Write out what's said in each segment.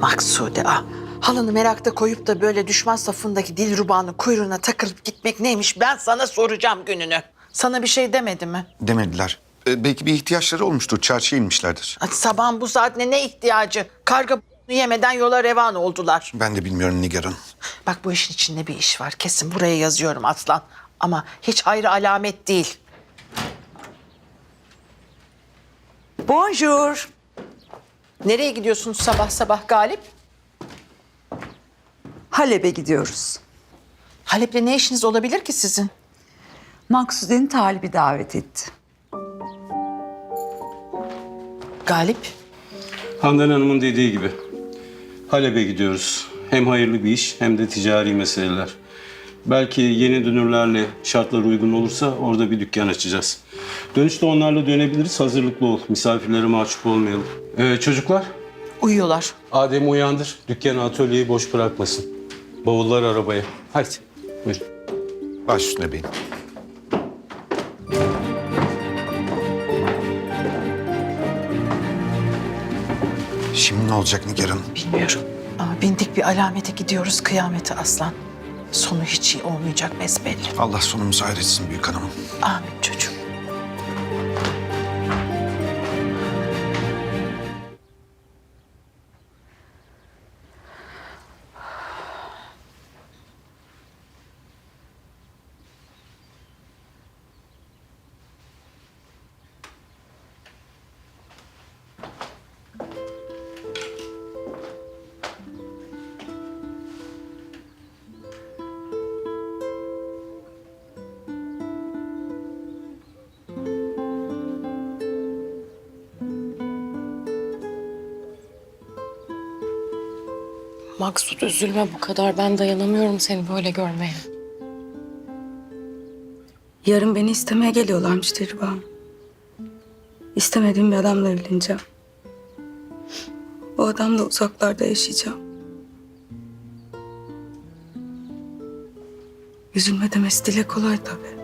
Maksude ah. Halını merakta koyup da böyle düşman safındaki Dilruba'nın kuyruğuna takılıp gitmek neymiş ben sana soracağım gününü. Sana bir şey demedi mi? Demediler. Ee, belki bir ihtiyaçları olmuştur. Çarşıya inmişlerdir. Hadi sabahın bu saatine ne ihtiyacı? Karga yemeden yola revan oldular. Ben de bilmiyorum Nigar Hanım. Bak bu işin içinde bir iş var. Kesin buraya yazıyorum Aslan. Ama hiç ayrı alamet değil. Bonjour. Nereye gidiyorsunuz sabah sabah Galip? Halep'e gidiyoruz. Halep'le ne işiniz olabilir ki sizin? Maksude'nin talibi davet etti. Galip, Handan Hanım'ın dediği gibi. Halep'e gidiyoruz. Hem hayırlı bir iş hem de ticari meseleler. Belki yeni dünürlerle şartlar uygun olursa orada bir dükkan açacağız. Dönüşte onlarla dönebiliriz. Hazırlıklı ol. Misafirlere mahcup olmayalım. Ee, çocuklar, uyuyorlar. Adem'i uyandır. Dükkanı, atölyeyi boş bırakmasın. Bavullar arabaya. Hadi. Buyurun. Baş üstüne beyim. Şimdi ne olacak Nigar Hanım? Bilmiyorum. Ama bindik bir alamete gidiyoruz kıyamete Aslan. Sonu hiç iyi olmayacak besbelli. Allah sonumuzu hayretsin büyük hanımım. Amin çocuğum. Maksut üzülme bu kadar. Ben dayanamıyorum seni böyle görmeye. Yarın beni istemeye geliyorlarmış Dilruba'm. İstemediğim bir adamla evleneceğim. O adamla uzaklarda yaşayacağım. Üzülme demesi dile kolay tabii.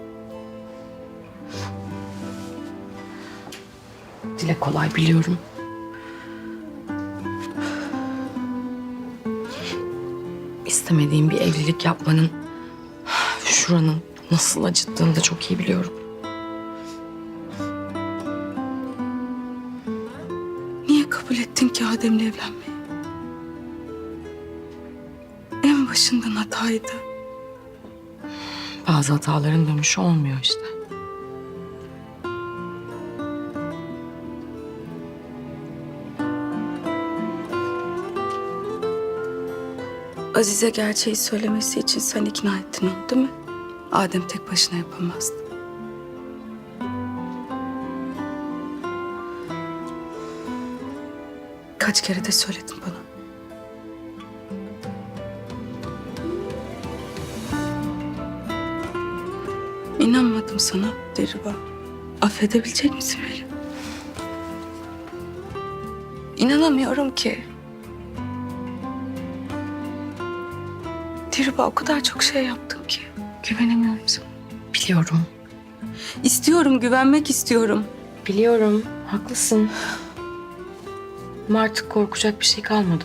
Dile kolay biliyorum. İstemediğim bir evlilik yapmanın şuranın nasıl acıttığını da çok iyi biliyorum. Niye kabul ettin ki Adem'le evlenmeyi? En başından hataydı. Bazı hataların dönüşü olmuyor işte. Azize gerçeği söylemesi için sen ikna ettin onu değil mi? Adem tek başına yapamazdı. Kaç kere de söyledin bana. İnanmadım sana Deriba. Affedebilecek misin beni? İnanamıyorum ki. Deriba o kadar çok şey yaptım ki. Güvenemiyorum sana. Biliyorum. İstiyorum, güvenmek istiyorum. Biliyorum. Haklısın. Ama artık korkacak bir şey kalmadı.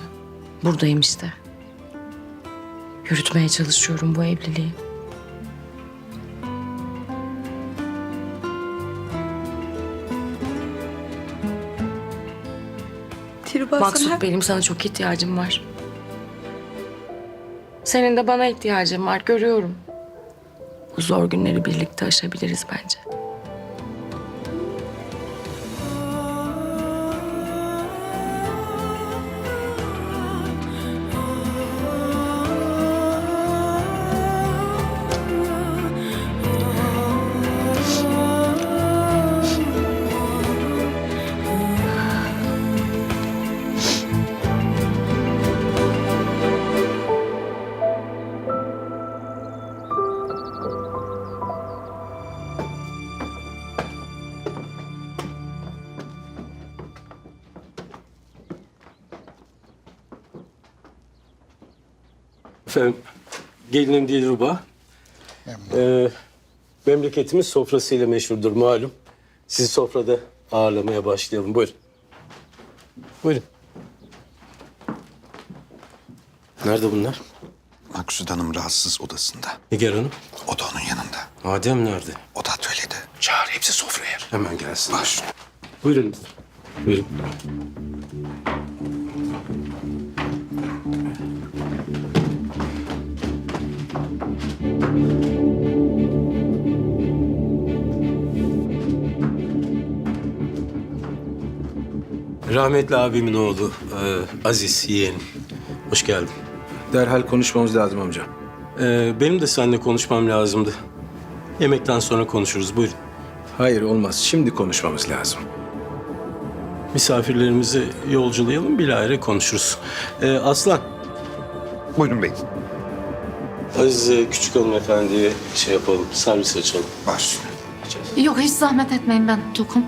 Buradayım işte. Yürütmeye çalışıyorum bu evliliği. Maksut benim sana çok ihtiyacım var. Senin de bana ihtiyacın var görüyorum. Bu zor günleri birlikte aşabiliriz bence. Efendim, gelinim Dilruba. Ee, memleketimiz sofrasıyla meşhurdur malum. Sizi sofrada ağırlamaya başlayalım. Buyurun. Buyurun. Nerede bunlar? Maksud Hanım rahatsız odasında. Nigar Hanım. O da onun yanında. Adem nerede? O da atölyede. Çağır hepsi sofraya. Hemen gelsin. Baş. Buyurun. Buyurun. Rahmetli abimin oğlu e, Aziz yeğenim. Hoş geldin. Derhal konuşmamız lazım amca. E, benim de seninle konuşmam lazımdı. Yemekten sonra konuşuruz. Buyurun. Hayır olmaz. Şimdi konuşmamız lazım. Misafirlerimizi yolculayalım, bilahare konuşuruz. Ee, Aslan, Buyurun bey. Azize küçük hanımefendiye şey yapalım, servis açalım. Baş. Yok hiç zahmet etmeyin ben tokum.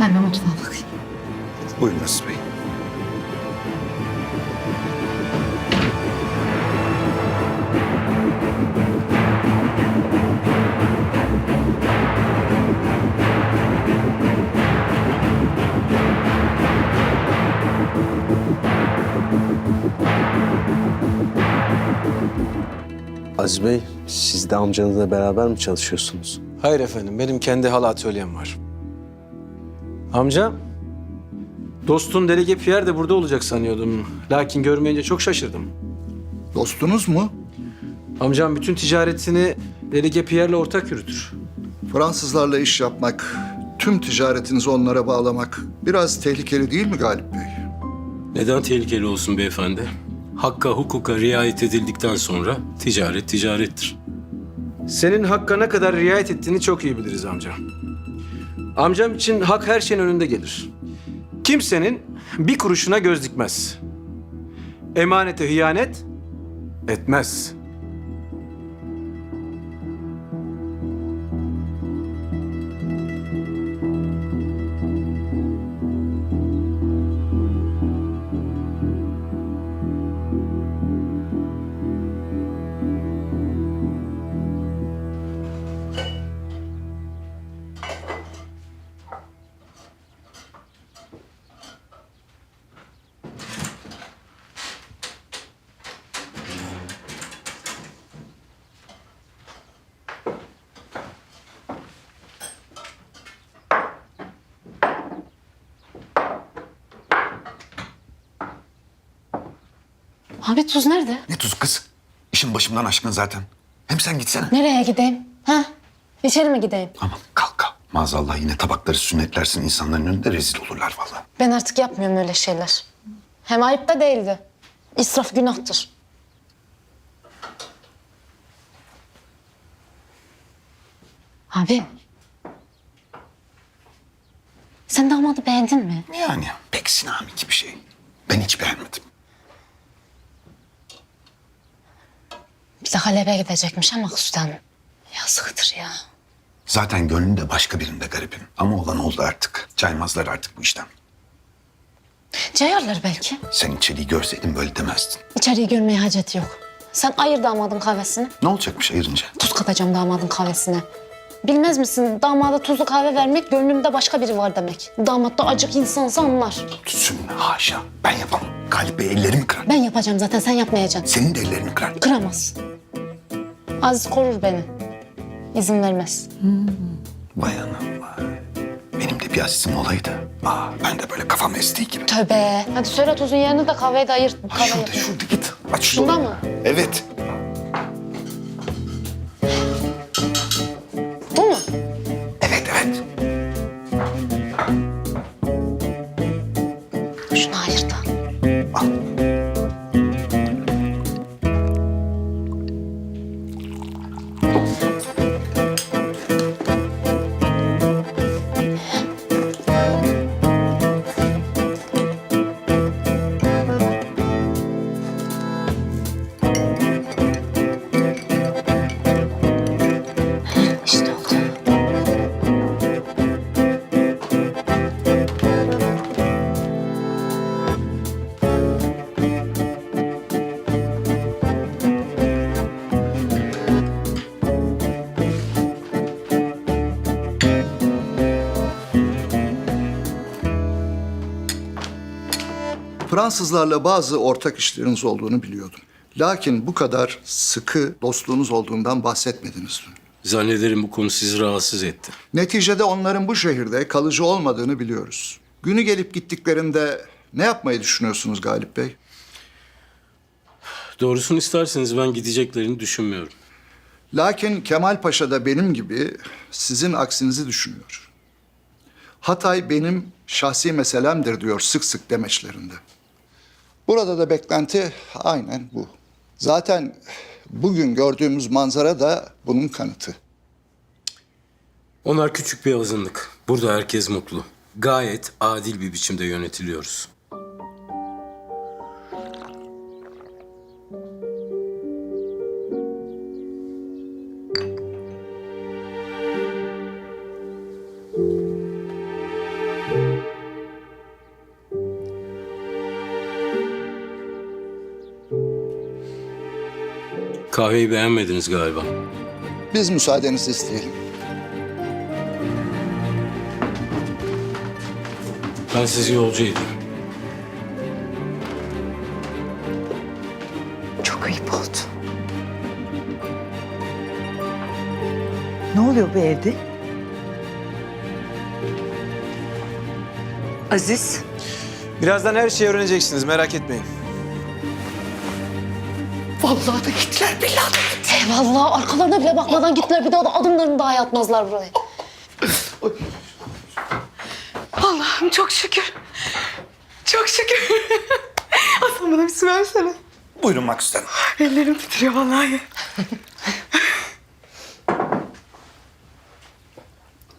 Ben bir mutfağa bakayım. Buyurun Aziz Bey. Aziz Bey, siz de amcanızla beraber mi çalışıyorsunuz? Hayır efendim. Benim kendi hal atölyem var. Amca, dostun Delege Pierre de burada olacak sanıyordum. Lakin görmeyince çok şaşırdım. Dostunuz mu? Amcam bütün ticaretini Delege Pierre'le ortak yürütür. Fransızlarla iş yapmak, tüm ticaretinizi onlara bağlamak biraz tehlikeli değil mi Galip Bey? Neden tehlikeli olsun beyefendi? Hakka, hukuka riayet edildikten sonra ticaret ticarettir. Senin hakka ne kadar riayet ettiğini çok iyi biliriz amca. Amcam için hak her şeyin önünde gelir. Kimsenin bir kuruşuna göz dikmez. Emanete hıyanet etmez. Abi tuz nerede? Ne tuzu kız? İşin başımdan aşkın zaten. Hem sen gitsene. Nereye gideyim? Ha? İçeri mi gideyim? Aman kalk kalk. Maazallah yine tabakları sünnetlersin insanların önünde rezil olurlar vallahi. Ben artık yapmıyorum öyle şeyler. Hem ayıp da değildi. İsraf günahtır. Abi. Sen damadı beğendin mi? Yani pek sinami gibi bir şey. Ben hiç beğenmedim. Bir de Halep'e gidecekmiş ama Hanım. Yazıktır ya. Zaten gönlünde başka birinde garibim. Ama olan oldu artık. Caymazlar artık bu işten. Cayarlar belki. Sen içeriği görseydin böyle demezdin. İçeriği görmeye hacet yok. Sen ayır damadın kahvesini. Ne olacakmış ayırınca? Tuz katacağım damadın kahvesine. Bilmez misin damada tuzlu kahve vermek gönlümde başka biri var demek. Damat da acık insansa anlar. Sümme haşa. Ben yapamam. Galip Bey ellerimi kırar. Ben yapacağım zaten sen yapmayacaksın. Senin de ellerini kırar. Kıramaz. Aziz korur beni. İzin vermez. Vay anam vay. Benim de bir azizim olaydı. Aa, ben de böyle kafam estiği gibi. Tövbe. Hadi söyle tuzun yerini de kahveyi de ayırt. Ha, Kahve şurada şurada git. Aç şu Şunda mı? Evet. Fransızlarla bazı ortak işleriniz olduğunu biliyordum. Lakin bu kadar sıkı dostluğunuz olduğundan bahsetmediniz dün. Zannederim bu konu sizi rahatsız etti. Neticede onların bu şehirde kalıcı olmadığını biliyoruz. Günü gelip gittiklerinde ne yapmayı düşünüyorsunuz Galip Bey? Doğrusunu isterseniz ben gideceklerini düşünmüyorum. Lakin Kemal Paşa da benim gibi sizin aksinizi düşünüyor. Hatay benim şahsi meselemdir diyor sık sık demeçlerinde. Burada da beklenti aynen bu. Zaten bugün gördüğümüz manzara da bunun kanıtı. Onlar küçük bir azınlık. Burada herkes mutlu. Gayet adil bir biçimde yönetiliyoruz. Kahveyi beğenmediniz galiba. Biz müsaadenizi isteyelim. Ben sizi yolcu edeyim. Çok ayıp oldu. Ne oluyor bu evde? Aziz, Birazdan her şeyi öğreneceksiniz merak etmeyin. Vallahi da gittiler billahi da gittiler. Eyvallah arkalarına bile bakmadan gittiler bir daha da adımlarını dahi atmazlar buraya. Allah'ım çok şükür. Çok şükür. Aslan bana bir su versene. Buyurun Maksut Hanım. Ellerim titriyor vallahi.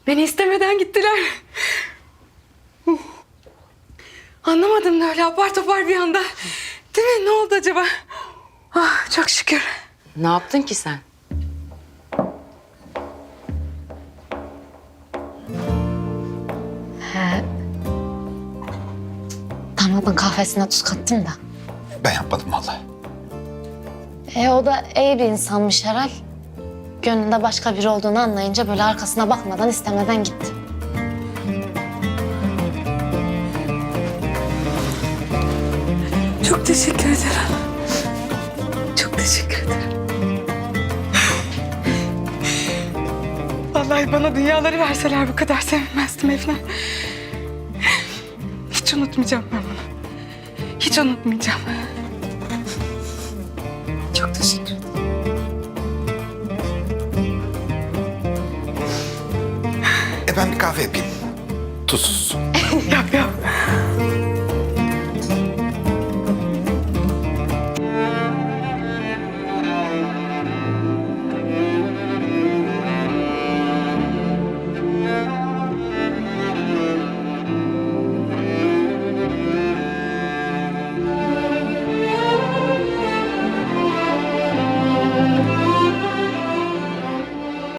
Beni istemeden gittiler. Anlamadım da öyle apar topar bir anda. Değil mi? Ne oldu acaba? Ah, çok şükür. Ne yaptın ki sen? Damadın kahvesine tuz kattım da. Ben yapmadım vallahi. E o da iyi bir insanmış herhal. Gönlünde başka biri olduğunu anlayınca böyle arkasına bakmadan istemeden gitti. Çok teşekkür ederim. Teşekkür ederim. Vallahi bana dünyaları verseler bu kadar sevinmezdim Efna. Hiç unutmayacağım ben bunu. Hiç unutmayacağım. Çok teşekkür ederim. E ben bir kahve yapayım. Tuzsuz. Yap yap.